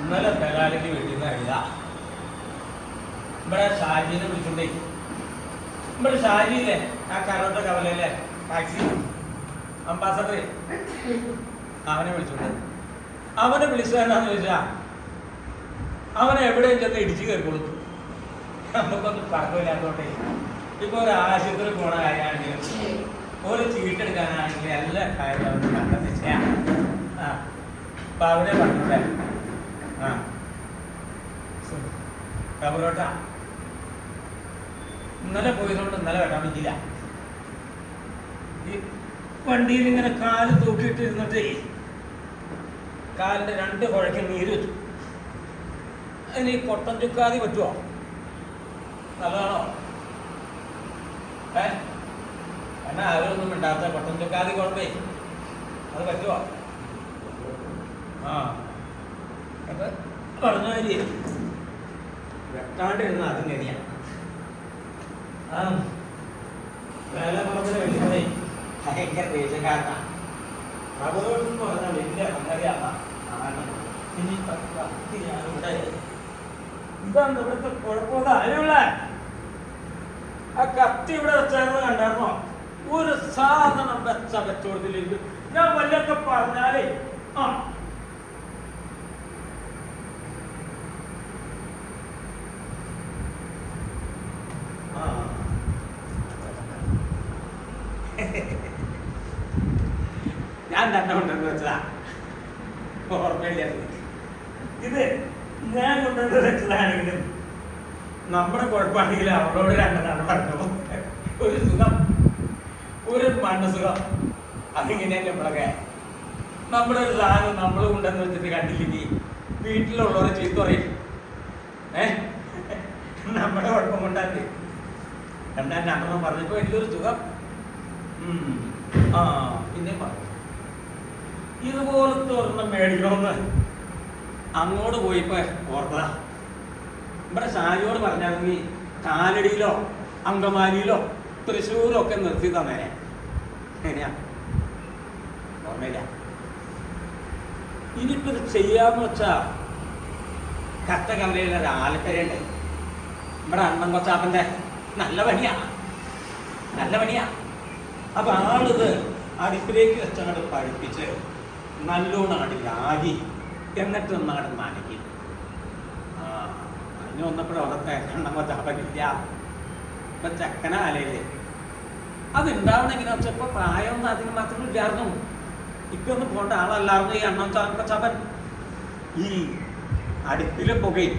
ഇന്നലെ ബംഗാളിക്ക് വീട്ടിൽ നിന്ന് എഴുതാ ഇവിടെ ഷാജിനെ വിളിച്ചിട്ടുണ്ടേ. ഇവിടെ ഷാജിയില്ലേ ആ കരോട്ട കവലയിലെ ടാക്സി അംബാസഡർ അവനെ വിളിച്ചോണ്ട്. അവനെ വിളിച്ചതെന്നാന്ന് ചോദിച്ചാ അവനെ എവിടെയും ചെന്ന് ഇടിച്ചു കയറി കൊടുത്തു നമുക്കൊന്നും പഴക്കമില്ലാത്തോണ്ടേ. ഇപ്പൊ ഒരു ആശുപത്രി പോണ കാര്യമാണെങ്കിലും ഒരു ചീട്ടെടുക്കാനാണെങ്കിലും എല്ലാ കാര്യം അവന് കണ്ടെത്തി ആ. അപ്പൊ അവനെ പറഞ്ഞൂടെ? ആ. കബറോട്ട. ഇന്നലെ പോയതുകൊണ്ട് ഇന്നലെ വരാൻ പറ്റില്ല വണ്ടിയിൽ ഇങ്ങനെ കാൽ തൂക്കിയിട്ട് കാലിന്റെ രണ്ട് കുഴയ്ക്ക് നീര് വെച്ചു അതിന് ഈ കൊട്ടൻ ചുക്കാതി പറ്റുമോ നല്ലതാണോ? ഏ? എന്നാ അവരൊന്നും മിണ്ടാത്ത കൊട്ടം ചുക്കാതി കുഴപ്പേ അത് പറ്റുമോ ആ. അത് പറഞ്ഞ മാതിരി വെട്ടാണ്ടിരുന്ന അതും ഗതിയാണ് ആ. വേല പറഞ്ഞ വലിയതേ ഭയങ്കര ദേശക്കാരനാണ് റബ്ബറോട്ടെന്ന് പറഞ്ഞാൽ വലിയ സംഗതിയാണ് ഇതാണ് ഇവിടുത്തെ കുഴപ്പമില്ല അതിനുള്ള ആ കത്തി ഇവിടെ ചേർന്ന് കണ്ടായിരുന്നോ? ഒരു സാധനം വെച്ച വെച്ചോടത്തിലേക്ക് ഞാൻ വല്ലൊക്കെ പറഞ്ഞാലേ ആ. ഞാൻ തന്നെ വെച്ചതാ. ഓർമ്മയില്ല. ഇത് ഞാൻ കൊണ്ടുവന്ന് വെച്ചതാണെങ്കിലും നമ്മുടെ കുഴപ്പമാണെങ്കിൽ അവളോട് രണ്ടെണ്ണം പറഞ്ഞു ഒരു സുഖം ഒരു മനസുഖം അതിങ്ങനെയല്ലേ നമ്മളൊക്കെ നമ്മുടെ ഒരു സാധനം നമ്മൾ കൊണ്ടെന്ന് വെച്ചിട്ട് കണ്ടില്ലെങ്കിൽ വീട്ടിലുള്ളവരെ ചീത്ത പറയും. ഏ? നമ്മുടെ കുഴപ്പം കൊണ്ടാണ്ട് രണ്ടാം രണ്ടെണ്ണം പറഞ്ഞപ്പോ വലിയൊരു സുഖം. ആ പിന്നെ പറഞ്ഞു ഇതുപോലത്തെ ഒരെണ്ണം മേടിക്കണമെന്ന്. അങ്ങോട്ട് പോയിപ്പോ ഓർത്തതാ. ഇവിടെ ഷാജിയോട് പറഞ്ഞാണെങ്കിൽ കാലടിയിലോ അങ്കമാലിയിലോ തൃശ്ശൂരോ ഒക്കെ നിർത്തി തന്നേനെ എങ്ങനെയാ ഓർമ്മയില്ല. ഇനിയിപ്പോ ഇത് ചെയ്യാന്ന് വെച്ചാ കത്തകവലയിലെ ഒരു ആലക്കരയുണ്ട്. ഇവിടെ അണ്ണൻ കൊച്ചാപ്പന്റെ നല്ല പണിയാ. നല്ല പണിയാ. അപ്പൊ ആളിത് അടുപ്പിലേക്ക് വെച്ചങ്ങോട്ട് പഠിപ്പിച്ച് നല്ലോണം അങ്ങോട്ട് ലാഗി എന്നിട്ട് ഒന്നങ്ങോട്ട് നനക്കി ആ വന്നപ്പോഴത്തെ വന്നപ്പോഴും അതൊക്കെ എണ്ണം കൊച്ചാപ്പനില്ല ഇപ്പൊ ചക്കന അതുണ്ടാവണം അത് ഉണ്ടാവണമെങ്കിൽ വെച്ചപ്പോ പ്രായമൊന്നും അതിന് മാത്രം ഇല്ലായിരുന്നു ഇപ്പൊ ഒന്നും പോണ്ട ആളല്ലായിരുന്നു ഈ അണ്ണം കൊച്ചാപ്പൻ ഈ അടുപ്പിലെ പുകയും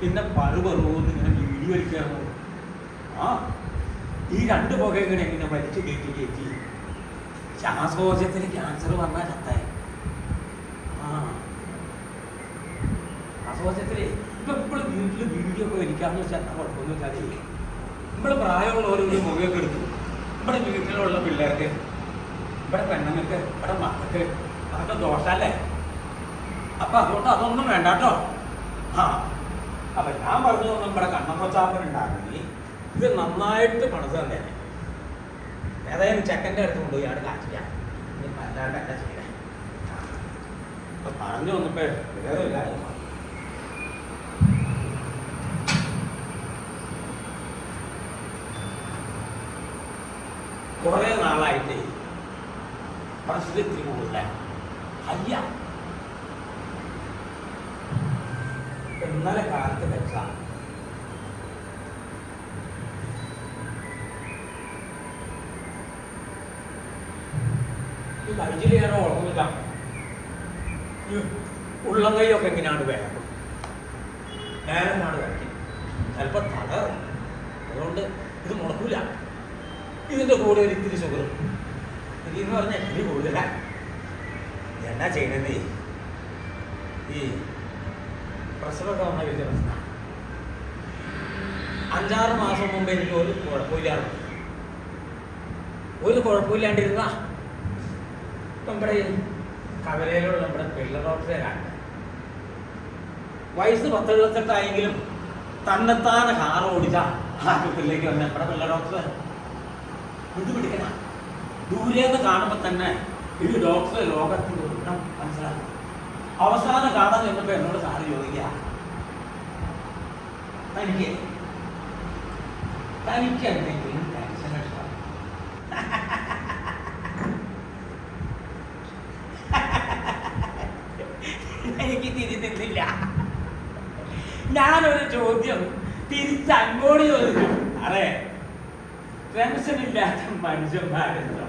പിന്നെ പറുപറുന്ന് ഇങ്ങനെ വീടി വലിക്കായിരുന്നു ആ ഈ രണ്ട് പുകയും കൂടെ ഇങ്ങനെ വലിച്ചു കയറ്റി കയറ്റി. ശ്വാസകോശത്തിന് ക്യാൻസർ വന്നാൽ ചത്തായ ആ ശ്വാസകോശത്തിൽ ഇപ്പൊ ഇപ്പോഴും വീട്ടിൽ വീഡിയോ ഒക്കെ ഇരിക്കാന്ന് വെച്ചാൽ കുഴപ്പമൊന്നും കാര്യമില്ല നമ്മൾ പ്രായമുള്ളവർ ഒരു പുകയൊക്കെ എടുത്തു നമ്മുടെ വീട്ടിലുള്ള പിള്ളേർക്ക് ഇവിടെ പെണ്ണുങ്ങൾക്ക് ഇവിടെ മക്കൾക്ക് അതൊക്കെ ദോഷല്ലേ? അപ്പൊ അതുകൊണ്ട് അതൊന്നും വേണ്ട കേട്ടോ. ആ അപ്പൊ ഞാൻ പറഞ്ഞു നമ്മുടെ കണ്ണമ്മച്ചാപ്പൻ ഉണ്ടാകണമെങ്കിൽ ഇത് നന്നായിട്ട് പണിത് തന്നെ ഏതായാലും ചെക്കന്റെ അടുത്ത് കൊണ്ടുപോയി അവിടെ കാച്ചിക്കാം. ഇനി അല്ലാണ്ട് എന്താ ചെയ്യണേ. അപ്പൊ പറഞ്ഞു വന്നപ്പോ വേറെ ഒരു കാര്യം പറഞ്ഞു. കുറെ നാളായിട്ട് പ്രസിദ്ധത്തിൽ കൂടുതല അയ്യ. ഇന്നലെ കാലത്ത് വെച്ച. ഈ ഉറങ്ങുന്നില്ല ഈ ഉള്ളം കൈയൊക്കെ എങ്ങനെയാണ് വേണം നേരമാണ് കഴിക്കും ചിലപ്പോൾ തടറും അതുകൊണ്ട് ഇത് മുടക്കൂല. ഇതിന്റെ കൂടെ ഒരു ഇത്തിരി ഷുഗർ ഇനി എന്ന് പറഞ്ഞാൽ ഇത്തിരി കൂടുതലാ. എന്നാ ചെയ്യണത്? ഈ പ്രസവമൊക്കെ വന്ന വലിയ അഞ്ചാറ് മാസം മുമ്പ് എനിക്ക് ഒരു കുഴപ്പമില്ലാതെ ഒരു കുഴപ്പമില്ലാണ്ടിരുന്ന. നമ്മുടെ കവലയിലുള്ള നമ്മുടെ പിള്ള ഡോക്ടറെ കാണുന്നത് വയസ്സ് പത്ത് എഴുപത്തെട്ടായെങ്കിലും തന്നെത്താനെ കാർ ഓടിച്ച പിള്ളേക്ക് വന്ന. നമ്മുടെ പിള്ള ഡോക്ടർ ഇത് പിടിക്കണ ദൂരേന്ന് കാണുമ്പോൾ തന്നെ ഇത് ഡോക്ടർ ലോകത്തിന്റെ ഗുണം മനസ്സിലാക്കും. അവസാനം കാണാൻ ചെന്നപ്പോ എന്നോട് സാറ് ചോദിക്കുക തനിക്ക് തനിക്ക് എന്തെങ്കിലും ടെൻഷൻ എടുക്കാം എനിക്ക് തിരിഞ്ഞില്ല ഞാനൊരു ചോദ്യം തിരിച്ചങ്ങോട്ട് ചോദിച്ചു അതെ. ടെൻഷൻ ഇല്ലാത്ത മനുഷ്യന്മാരുണ്ടോ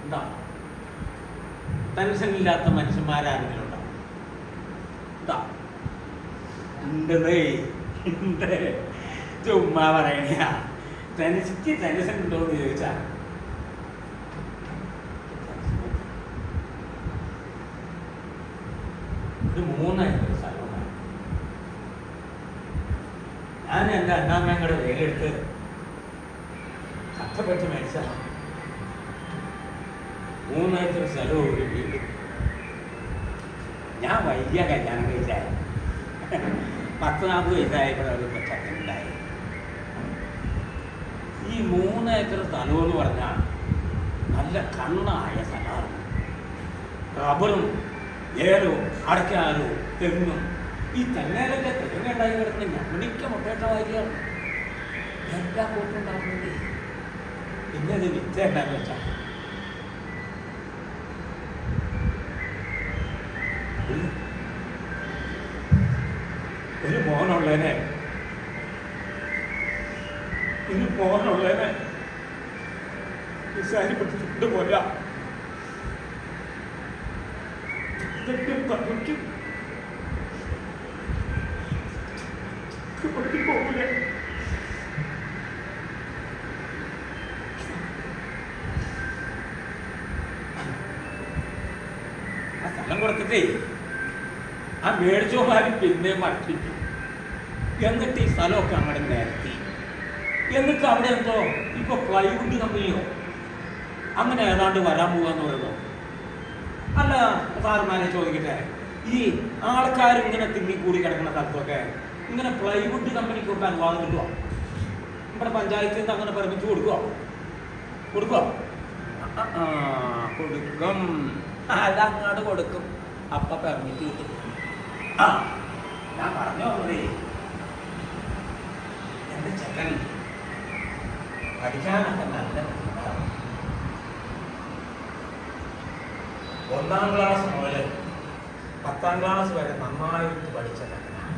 ഉണ്ടോ ടെൻഷൻ ഇല്ലാത്ത മനുഷ്യന്മാരാരെങ്കിലും ഉണ്ടോ ഉണ്ടോ ഉണ്ടതേ ഉണ്ട് ചുമ്മാ പറയണ ടെൻസിക്ക് ടെൻഷൻ ഉണ്ടോ എന്ന് ഇത് സ്ഥലമാണ് ഞാൻ എന്റെ അണ്ണാമ്മയുടെ വേലെടുത്ത് കഷ്ടപ്പെട്ട് മേടിച്ച മൂന്നായിട്ട് സ്ഥലവും ഒരു വീട്. ഞാൻ വൈകിയ കല്യാണം കഴിച്ചായി പത്ത് നാൽപ്പത് വയസ്സായപ്പോൾ ഒരു ഉണ്ടായി ഈ മൂന്ന് ഏക്കർ സ്ഥലം എന്ന് പറഞ്ഞാൽ നല്ല കണ്ണായ സ്ഥലമാണ്. റബ്ബറും ഏലോ അടയ്ക്കാലും തെങ്ങും ഈ തെങ്ങേലൊക്കെ തെങ്ങുണ്ടായി കിടക്കുന്ന ഞമ്മണിക്ക മുട്ടേട്ട വാരിയാണ്. എല്ലാ കൂട്ടും അത് വിറ്റ എന്താന്ന് വെച്ചാൽ ഒരു- മോനുള്ളതിനെ ഒരു മോനുള്ളതിനെ നിസ്സാരിപ്പെട്ടിട്ട് പോരാ. ഇതൊക്കെ തനിക്കും. പോകൂലേ സ്ഥലം കൊടുത്തിട്ടേ ആ മേടിച്ചോമാര് പിന്നെ മറപ്പിക്കും എന്നിട്ട് ഈ സ്ഥലമൊക്കെ അങ്ങനെ നിരത്തി. എന്നിട്ട് അവിടെ എന്തോ ഇപ്പൊ പ്ലൈവുഡ് കമ്പനിയോ അങ്ങനെ ഏതാണ്ട് വരാൻ പോവാന്ന് പറയുന്നു. അല്ല സാറുമാരെ ചോദിക്കട്ടെ ഈ ആൾക്കാർ ഇങ്ങനെ തിങ്ങിക്കൂടി കിടക്കുന്ന സ്ഥലത്തൊക്കെ ഇങ്ങനെ പ്ലൈവുഡ് കമ്പനിക്കൊക്കെ അനുവാദം കിട്ടുമോ നമ്മുടെ പഞ്ചായത്തിൽ നിന്ന് അങ്ങനെ പെർമിറ്റ് ആ, ആ, കൊടുക്കും. അത് അങ്ങോട്ട് കൊടുക്കും. അപ്പ പെർമിറ്റ് കിട്ടും. ആ ഞാൻ പറഞ്ഞു വന്നതേ. എന്റെ ചെക്കൻ പഠിക്കാനൊക്കെ നല്ല ഒന്നാം ക്ലാസ് മുതൽ പത്താം ക്ലാസ് വരെ നന്നായിട്ട് പഠിച്ച ചെക്കനാണ്.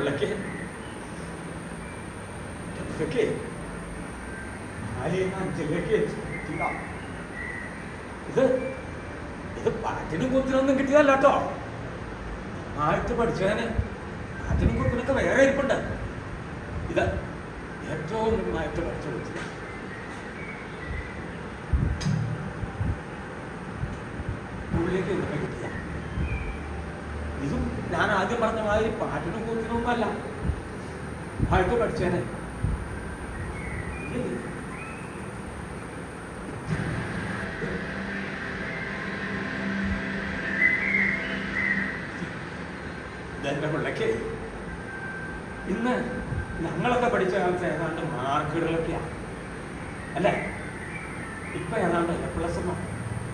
എന്റെ പിള്ളക്ക് പിള്ളക്ക് നാലിന്ന് ഇത് ഇത് പാറ്റിനും കുത്തിനൊന്നും കിട്ടിയതല്ല കേട്ടോ ആയിട്ട് പഠിച്ചവന് പാറ്റിനും കുത്തിനൊക്കെ വേറെ ഇരിപ്പുണ്ട്. ഇത് ഏറ്റവും നന്നായിട്ട് പഠിച്ചു കൊടുത്തു ഉള്ളിലേക്ക് ഇതൊക്കെ കിട്ടിയ ഇതും ഞാൻ ആദ്യം പറഞ്ഞ മാതിരി പാട്ടിനും കൂത്തിനൊന്നുമല്ല പാട്ട് പഠിച്ചേനെ. പിള്ളക്ക് ഇന്ന് ഞങ്ങളൊക്കെ പഠിച്ച കാലത്ത് ഏതാണ്ട് മാർക്കുകളൊക്കെയാണ് അല്ലേ? ഇപ്പൊ ഏതാണ്ട് എ പ്ലസ് എന്നോ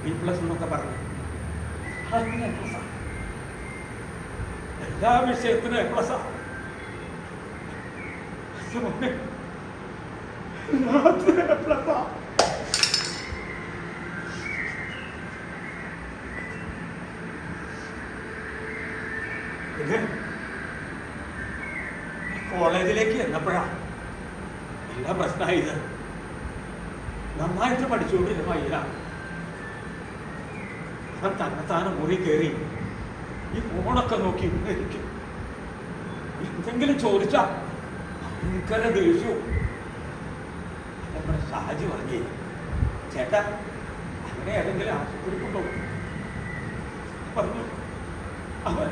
ബി പ്ലസ് എന്നൊക്കെ പറഞ്ഞു. അതിന് ഇത് കോളേജിലേക്ക് എന്നപ്പോഴാ എല്ലാ പ്രശ്നമായത് നന്നായിട്ട് പഠിച്ചുകൊണ്ടിരുന്ന മയിലാണ് അവൻ തന്നെത്താനെ മുറി കയറി ഈ ഫോണൊക്കെ നോക്കി ഇങ്ങനെ ഇരിക്കും. എന്തെങ്കിലും ചോദിച്ചാ ഭയങ്കര ദേഷ്യവും നമ്മുടെ ഷാജി പറഞ്ഞേ ചേട്ടാ അങ്ങനെ ഏതെങ്കിലും ആശുപത്രി കൊണ്ടുപോകും പറഞ്ഞു. അവൻ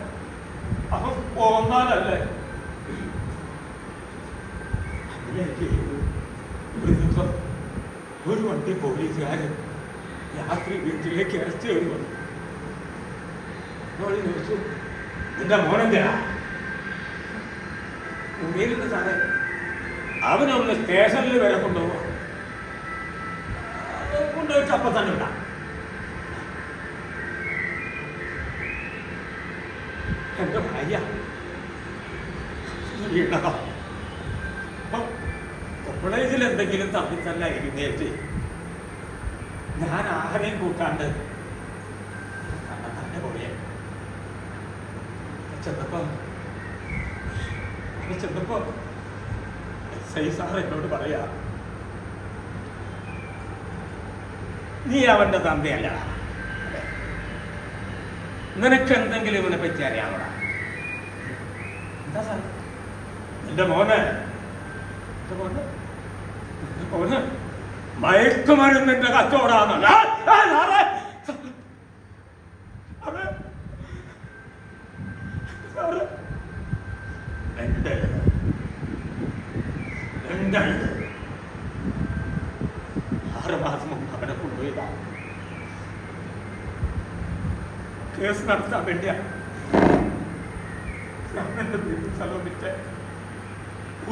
അവൻ പോന്നാലല്ലേ. ഒരു വണ്ടി പോലീസുകാരൻ രാത്രി വീട്ടിലേക്ക് ഇറച്ചി കയറി എന്നോട് ചോദിച്ചു നിന്റെ മോനെന്തിനാ? ഉമ്മയിലുണ്ട് സാറേ അവനൊന്ന് സ്റ്റേഷനിൽ വരെ കൊണ്ടുപോകാം കൊണ്ടുപോയിട്ട് അപ്പം തന്നെ വിടാം എന്റെ ഭാര്യ. കോളേജിൽ എന്തെങ്കിലും തന്നെ ഇരുന്നേറ്റ് ഞാൻ ആരെയും കൂട്ടാണ്ട് കണ്ണ തന്നെ പോയേ ചെന്നപ്പോ ചെന്നപ്പോ സൈസാർ സാർ എന്നോട് പറയാ നീ അവന്റെ തന്തയല്ല. നിനക്ക് എന്തെങ്കിലും ഇവനെ പറ്റി അറിയാമോടാ? എന്താ സാർ എന്റെ മോനെ. മോനെ? മയക്കുമരുന്നിന്റെ കച്ചവടാന്നല്ല ആ, സാറേ. സാറേ. സാറേ. എന്റെ എന്റെ ആറ് മാസം മുമ്പ് അവനെ കൊണ്ടുപോയതാ. കേസ് നടത്താൻ വേണ്ടിയാ. ഞാൻ എന്റെ വീട്ടിൽ വിറ്റ്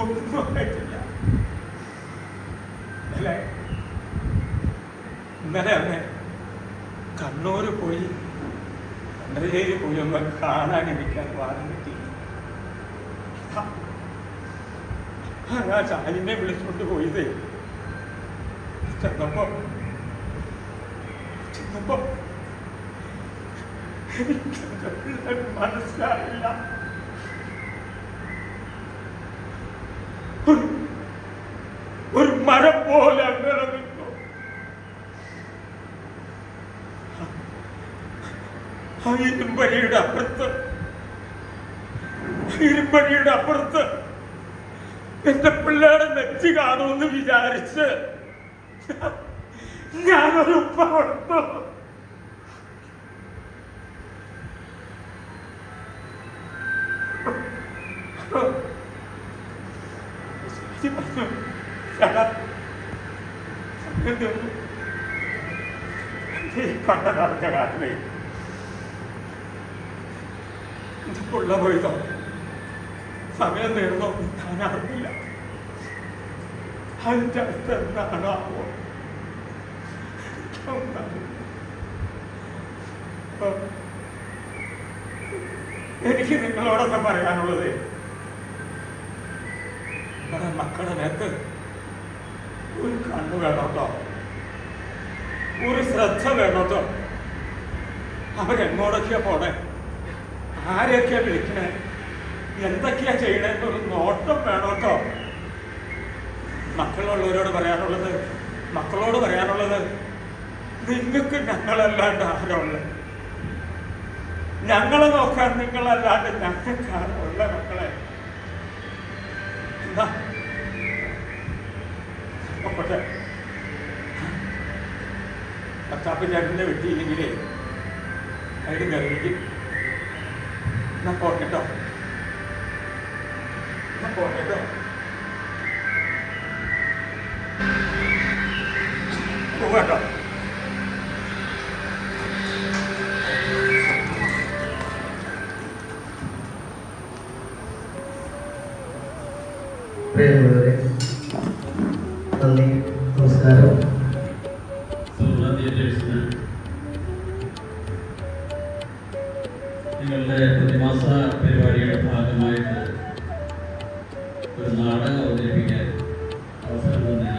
ഒന്നും ആയിട്ടില്ല ഇന്നലെ ഇന്നലെ അവനെ കണ്ണൂര് പോയി കണ്ടശ്ശേരി പോയി ഒന്ന് കാണാൻ എനിക്ക് വാദം കിട്ടി ഞാൻ ഷാജിനെ വിളിച്ചുകൊണ്ട് പോയത്. ചെന്നപ്പോ ചെന്നപ്പോ മനസ്സിലായില്ല. ഒരു മരം പോലെ അങ്ങനെ നിന്നു. ആ ഇരുമ്പഴിയുടെ അപ്പുറത്ത് ഇരുമ്പഴിയുടെ അപ്പുറത്ത് എന്റെ പിള്ളേരെ നെറ്റി കാണുമെന്ന് വിചാരിച്ച് ഞാനൊരു ഉപ്പ കൊടുത്തു കണ്ട നടന്ന കാരണേ പുള്ള പോയതോ സമയം നേർന്നോ ഞാൻ അറിഞ്ഞില്ല അതിന്റെ അടുത്ത് എന്താണോ എനിക്ക് നിങ്ങളോടൊക്കെ പറയാനുള്ളത്. നമ്മുടെ മക്കളുടെ നേരത്ത് ഒരു കണ്ണു വേണോട്ടോ? ഒരു ശ്രദ്ധ വേണോട്ടോ? അവരെങ്ങോടൊക്കെയാ പോണേ? ആരെയൊക്കെയാ വിളിക്കണേ? എന്തൊക്കെയാ ചെയ്യണേന്ന് ഒരു നോട്ടം വേണോട്ടോ മക്കളുള്ളവരോട് പറയാനുള്ളത് മക്കളോട് പറയാനുള്ളത് നിങ്ങൾക്ക് ഞങ്ങളല്ലാണ്ട് ആരുള്ളത് ഞങ്ങളെ നോക്കാൻ നിങ്ങളല്ലാണ്ട് ഞങ്ങൾക്ക് ആരുള്ള മക്കളെ. എന്താ? ചേട്ടന്റെ വെട്ടിയില്ലെങ്കിലേ അതിന് ഗർഭിക്കും എന്നാ പോട്ടെട്ടോ പോട്ടെട്ടോ പോകട്ടോ പ്രിയമുള്ളവരെ നന്ദി നമസ്കാരം. നിങ്ങളുടെ പ്രതിമാസ പരിപാടിയുടെ ഭാഗമായിട്ട് നാടകമവതരിപ്പിക്കാൻ അവസരം തന്നെ